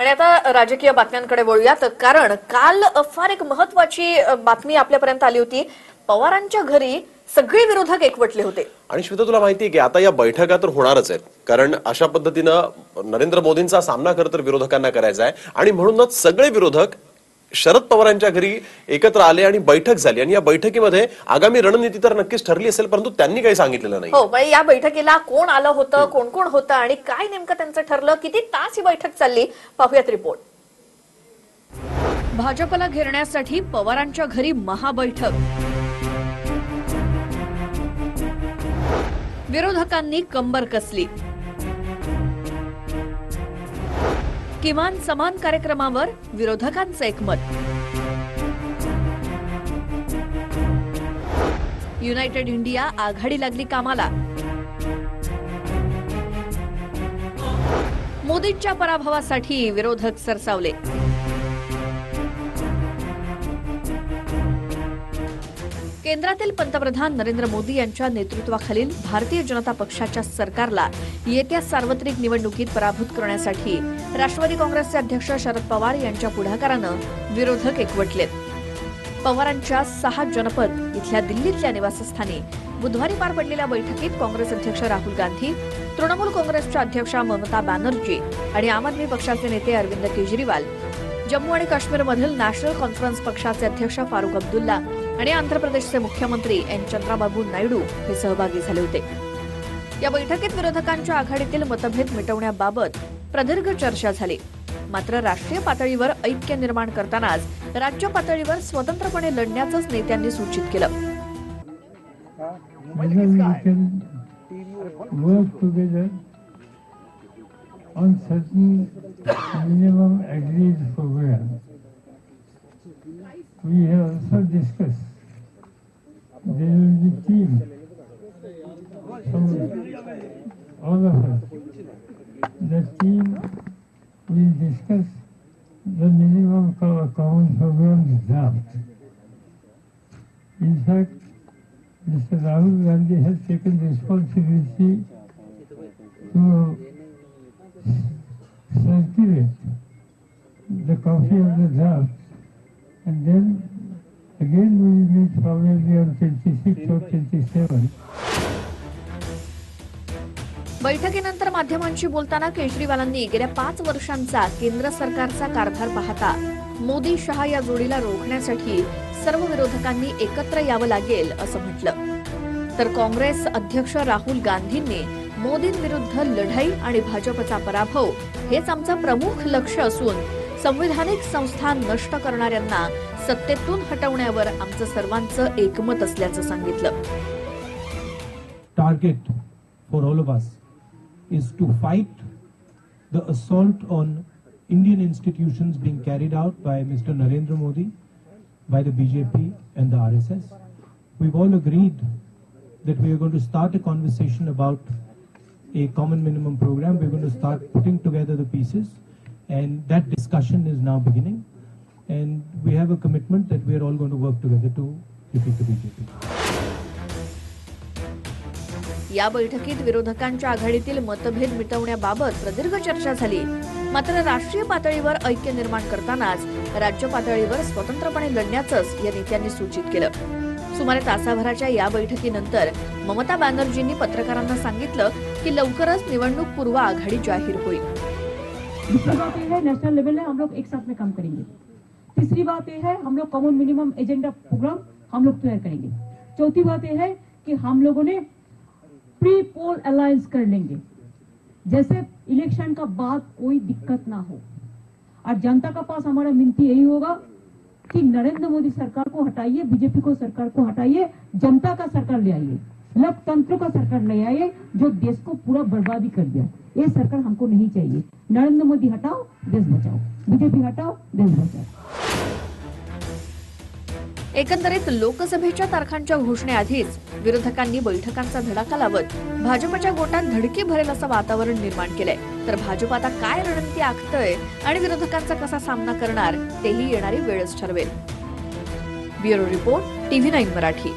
आणि आता राजकीय बातम्यांकडे वळूयात. कारण काल फार एक महत्वाची बातमी आपल्यापर्यंत आली होती. पवारांच्या घरी सगळे विरोधक एकवटले होते. आणि श्वेता तुला माहिती आहे की आता या बैठका तर होणारच आहेत. कारण अशा पद्धतीनं नरेंद्र मोदींचा सामना खरं तर विरोधकांना करायचा आहे. आणि म्हणूनच सगळे विरोधक शरद पवारांच्या घरी एकत्र आले आणि बैठक झाली. आणि या बैठकीमध्ये आगामी रणनीती तर नक्कीच ठरली असेल परंतु त्यांनी काही सांगितलेलं नाही. हो म्हणजे या बैठकीला कोण आलं होतं कोण कोण होतं आणि काय नेमकं त्यांचं ठरलं? किती तास ही बैठक चालली? पाहूयात रिपोर्ट. भाजपला घेरण्यासाठी पवारांच्या घरी महाबैठक. विरोधकांनी कंबर कसली? किमान समान कार्यक्रमावर विरोधकांचं एकमत. युनायटेड इंडिया आघाडी लागली कामाला. मोदींच्या पराभवासाठी विरोधक सरसावले. केंद्रातील पंतप्रधान नरेंद्र मोदी यांच्या नेतृत्वाखालील भारतीय जनता पक्षाच्या सरकारला येत्या सार्वत्रिक निवडणुकीत पराभूत करण्यासाठी राष्ट्रवादी काँग्रेसचे अध्यक्ष शरद पवार यांच्या पुढाकारानं विरोधक एकवटलेत. पवारांच्या सहा जनपद इथल्या दिल्लीतल्या निवासस्थानी बुधवारी पार पडलेल्या बैठकीत काँग्रेस अध्यक्ष राहुल गांधी तृणमूल काँग्रेसच्या अध्यक्षा ममता बॅनर्जी आणि आम आदमी पक्षाचे नेते अरविंद केजरीवाल जम्मू आणि काश्मीरमधील नॅशनल कॉन्फरन्स पक्षाचे अध्यक्ष फारुख अब्दुल्ला आणि आंध्र प्रदेशचे मुख्यमंत्री एन. चंद्राबाबू नायडू हे सहभागी झाले होते. या बैठकीत विरोधकांच्या आघाडीतील मतभेद मिटवण्याबाबत प्रदीर्घ चर्चा झाली. मात्र राष्ट्रीय पातळीवर ऐक्य निर्माण करतानाच राज्य पातळीवर स्वतंत्रपणे लढण्याचंच नेत्यांनी सूचित केलं. We have also discussed there will team all of us. The team will discuss the minimum co- common programs draft. In fact, Mr. Rahul Gandhi has taken responsibility to uh, circulate the copy of the draft and then again we meet probably on 26 or 27. बैठकीनंतर माध्यमांशी बोलताना केजरीवालांनी गेल्या पाच वर्षांचा केंद्र सरकारचा कारभार पाहता मोदी शहा या जोडीला रोखण्यासाठी सर्व विरोधकांनी एकत्र यावं लागेल असं म्हटलं तर काँग्रेस अध्यक्ष राहुल गांधींनी मोदींविरुद्ध लढाई आणि भाजपचा पराभव हेच आमचं प्रमुख लक्ष असून संविधानिक संस्था नष्ट करणाऱ्यांना सत्तेतून हटवण्यावर आमचं सर्वांचं एकमत असल्याचं सांगितलं. Target for all of us is to fight the assault on Indian institution being carried out by mister Narendra Modi by the BJP and the R S S we all agreed that we are going to start a conversation about a common minimum programme we going to start putting together the pieces and that discussion is now beginning. And we have a commitment that we are all going to work together to defeat the BJP. या बैठकीत विरोधकांच्या आघाडीतील मतभेद मिटवण्याबाबत प्रदीर्घ चर्चा झाली मात्र राष्ट्रीय पातळीवर ऐक्य निर्माण करतानाच राज्य पातळीवर स्वतंत्रपणे लढण्याचंच या नेत्यांनी सूचित केलं सुमारे तासाभराच्या या बैठकीनंतर ममता बॅनर्जींनी पत्रकारांना सांगितलं की लवकरच निवडणूक पूर्व आघाडी जाहीर होईल दूसरी बात यह है नेशनल लेवल है, हम लोग एक साथ में काम करेंगे। तीसरी बात यह है, हम लोग कॉमन मिनिमम एजेंडा प्रोग्राम हम लोग तैयार करेंगे। चौथी बात यह है कि हम लोगों ने प्री पोल अलायंस कर लेंगे। जैसे इलेक्शन का बाद कोई दिक्कत ना हो। और जनता का पास हमारा मिनती यही होगा कि नरेंद्र मोदी सरकार को हटाइए, बीजेपी को सरकार को हटाइए, जनता का सरकार ले आइए। लोकतंत्र का सरकार नहीं आए जो देश को पूरा बर्बादी कर दिया। ये सरकार हमको नहीं चाहिए। नरेंद्र मोदी हटाओ देश बचाओ। बीजेपी हटाओ देश बचाओ। एकंदरीत लोकसभेच्या तारखांच्या घोषणेआधीच विरोधकांनी बैठकांचा धडाका लावत भाजपच्या गोटात धडकी भरेल असं वातावरण निर्माण केलंय. तर भाजप आता काय रणनीती आखतय आणि विरोधकांचा कसा सामना करणार तेही येणारी वेळच ठरवेल. Bureau report TV nine Marathi.